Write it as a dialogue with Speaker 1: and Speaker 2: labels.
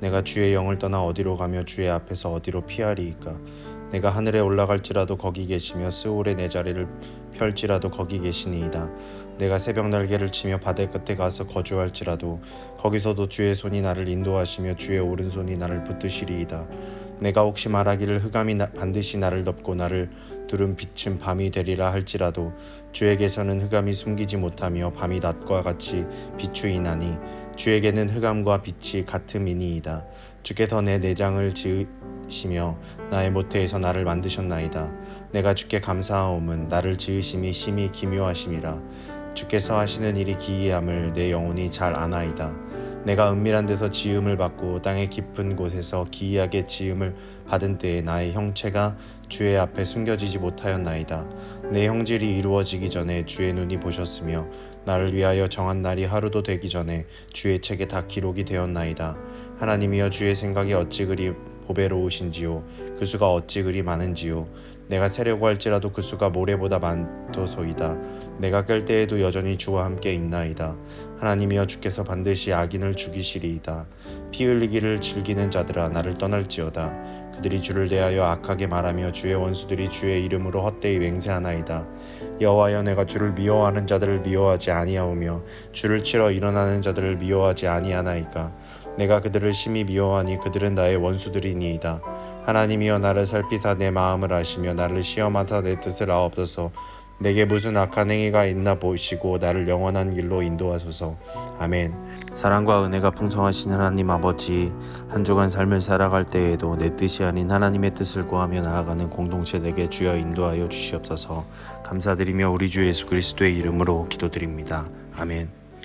Speaker 1: 내가 주의 영을 떠나 어디로 가며 주의 앞에서 어디로 피하리이까? 내가 하늘에 올라갈지라도 거기 계시며 스올에 내 자리를 펼지라도 거기 계시니이다. 내가 새벽 날개를 치며 바다 끝에 가서 거주할지라도 거기서도 주의 손이 나를 인도하시며 주의 오른손이 나를 붙드시리이다. 내가 혹시 말하기를 흑암이 나- 반드시 나를 덮고 나를 두른 빛은 밤이 되리라 할지라도 주에게서는 흑암이 숨기지 못하며 밤이 낮과 같이 비추이나니 주에게는 흑암과 빛이 같음이니이다. 주께서 내 내장을 지으시며 나의 모태에서 나를 만드셨나이다. 내가 주께 감사하옴은 나를 지으심이 심히 기묘하심이라. 주께서 하시는 일이 기이함을 내 영혼이 잘 아나이다. 내가 은밀한 데서 지음을 받고 땅의 깊은 곳에서 기이하게 지음을 받은 때에 나의 형체가 주의 앞에 숨겨지지 못하였나이다. 내 형질이 이루어지기 전에 주의 눈이 보셨으며 나를 위하여 정한 날이 하루도 되기 전에 주의 책에 다 기록이 되었나이다. 하나님이여 주의 생각이 어찌 그리 보배로우신지요 그 수가 어찌 그리 많은지요 내가 세려고 할지라도 그 수가 모래보다 많도소이다. 내가 깰 때에도 여전히 주와 함께 있나이다. 하나님이여 주께서 반드시 악인을 죽이시리이다. 피 흘리기를 즐기는 자들아 나를 떠날지어다. 그들이 주를 대하여 악하게 말하며 주의 원수들이 주의 이름으로 헛되이 맹세하나이다. 여호와여 내가 주를 미워하는 자들을 미워하지 아니하오며 주를 치러 일어나는 자들을 미워하지 아니하나이까? 내가 그들을 심히 미워하니 그들은 나의 원수들이니이다 하나님이여 나를 살피사 내 마음을 아시며 나를 시험하사 내 뜻을 아옵소서. 내게 무슨 악한 행위가 있나 보시고 나를 영원한 길로 인도하소서. 아멘. 사랑과 은혜가 풍성하신 하나님 아버지 한 주간 삶을 살아갈 때에도 내 뜻이 아닌 하나님의 뜻을 구하며 나아가는 공동체 되게 주여 인도하여 주시옵소서. 감사드리며 우리 주 예수 그리스도의 이름으로 기도드립니다. 아멘